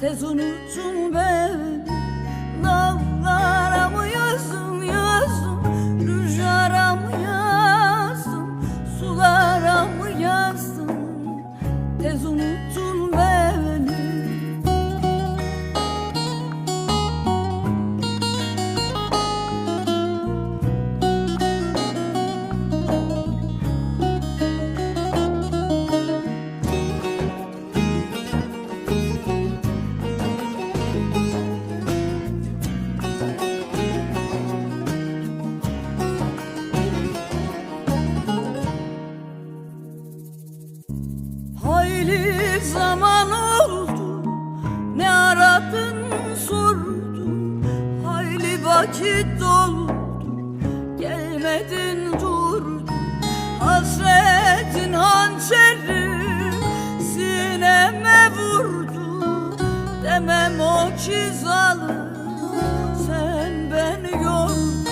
Tez unuttun beni Dağlara Hayli zaman oldu. Ne aradın sordum Hayli vakit doldu. Gelmedin durdun Hasretin hançeri Sineme vurdu. Demem o ki zalim Sen beni yordun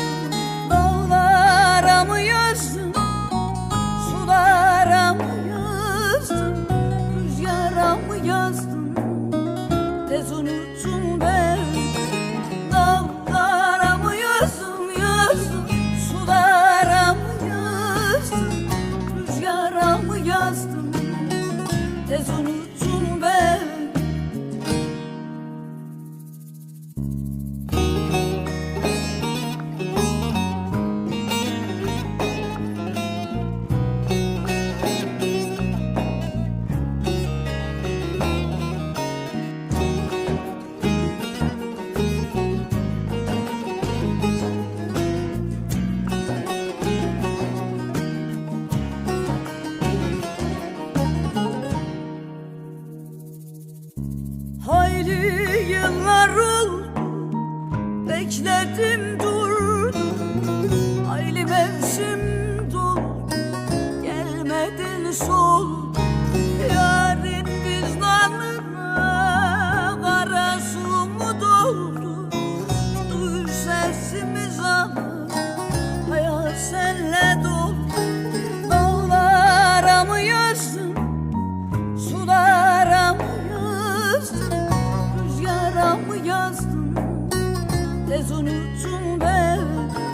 Hayli yıllar oldu Bekledim durdum Hayli mevsim doldu Gelmedin sol Tez unuttun beni